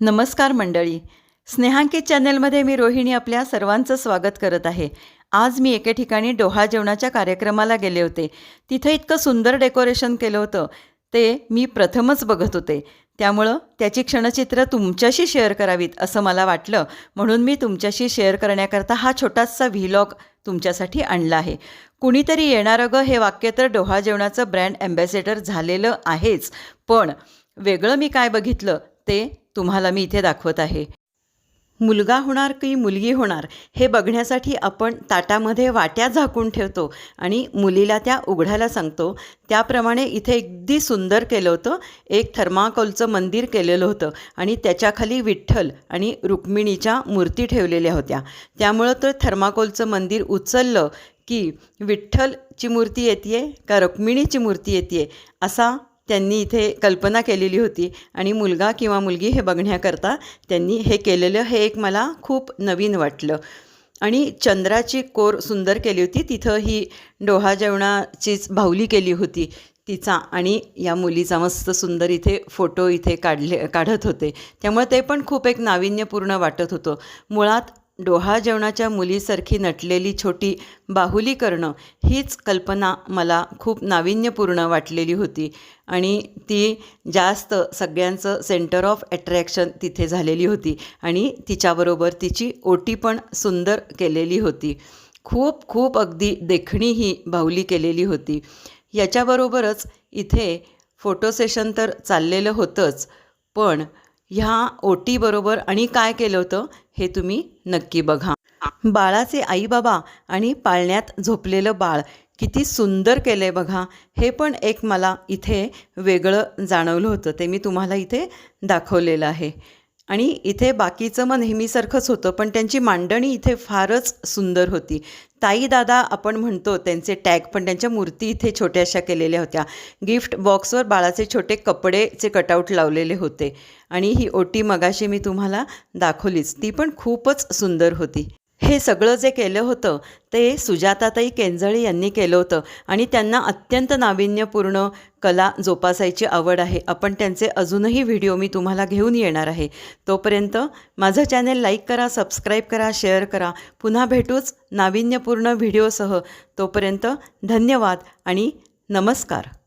नमस्कार मंडळी. स्नेहांकित चॅनेलमध्ये मी रोहिणी आपल्या सर्वांचं स्वागत करत आहे. आज मी एके ठिकाणी डोहा जेवणाच्या कार्यक्रमाला गेले होते. तिथं इतकं सुंदर डेकोरेशन केलं होतं. ते मी प्रथमच बघत होते. त्यामुळं त्याची क्षणचित्र तुमच्याशी शेअर करावीत असं मला वाटलं. म्हणून मी तुमच्याशी शेअर करण्याकरता हा छोटासा व्हिलॉग तुमच्यासाठी आणला आहे. कुणीतरी येणार ग हे वाक्य तर डोहा जेवणाचं ब्रँड ॲम्बॅसेडर झालेलं आहेच. पण वेगळं मी काय बघितलं ते तुम्हाला मी इथे दाखवत आहे. मुलगा होणार की मुलगी होणार हे बघण्यासाठी आपण ताटामध्ये वाट्या झाकून ठेवतो आणि मुलीला त्या उघडायला सांगतो. त्याप्रमाणे इथे अगदी सुंदर केलं होतं. एक थर्माकोलचं मंदिर केलेलं होतं आणि त्याच्याखाली विठ्ठल आणि रुक्मिणीच्या मूर्ती ठेवलेल्या होत्या. त्यामुळं तर थर्माकोलचं मंदिर उचललं की विठ्ठलची मूर्ती येते का रुक्मिणीची मूर्ती येते असा त्यांनी इथे कल्पना केलेली होती. आणि मुलगा किंवा मुलगी हे बघण्याकरता त्यांनी हे केलेलं हे एक मला खूप नवीन वाटलं. आणि चंद्राची कोर सुंदर केली होती. तिथं ही डोहा जेवणाचीच भावली केली होती तिचा. आणि या मुलीचा मस्त सुंदर इथे फोटो इथे काढले काढत होते. त्यामुळे ते पण खूप एक नाविन्यपूर्ण वाटत होतं. मुळात डोहा जेवणाच्या मुलीसारखी नटलेली छोटी बाहुली करणं हीच कल्पना मला खूप नाविन्यपूर्ण वाटलेली होती. आणि ती जास्त सगळ्यांचं सेंटर ऑफ अट्रॅक्शन तिथे झालेली होती आणि तिच्याबरोबर तिची ओटी पण सुंदर केलेली होती. खूप खूप अगदी देखणी ही बाहुली केलेली होती. याच्याबरोबरच इथे फोटो सेशन तर चाललेलं होतंच पण ह्या ओटीबरोबर आणि काय केलं होतं हे तुम्ही नक्की बघा. बाळाचे आई बाबा आणि पाळण्यात झोपलेलं बाळ किती सुंदर केलं आहे बघा. हे पण एक मला इथे वेगळं जाणवलं होतं. ते मी तुम्हाला इथे दाखवलेलं आहे. आणि इथे बाकीचं मग नेहमीसारखंच होतं पण त्यांची मांडणी इथे फारच सुंदर होती. ताई दादा आपण म्हणतो त्यांचे टॅग पण त्यांच्या मूर्ती इथे छोट्याशा केलेल्या होत्या. गिफ्ट बॉक्सवर बाळाचे छोटे कपडेचे कटआउट लावलेले होते. आणि ही ओटी मगाशी मी तुम्हाला दाखवलीच. ती पण खूपच सुंदर होती. हे सगळं जे केलं होतं ते सुजाताताई केंजळे यांनी केलं होतं. आणि त्यांना अत्यंत नाविन्यपूर्ण कला जोपासायची आवड आहे. आपण त्यांचे अजूनही व्हिडिओ मी तुम्हाला घेऊन येणार आहे. तोपर्यंत माझं चॅनेल लाईक करा सबस्क्राईब करा शेअर करा. पुन्हा भेटूच नाविन्यपूर्ण व्हिडिओसह. तोपर्यंत धन्यवाद आणि नमस्कार.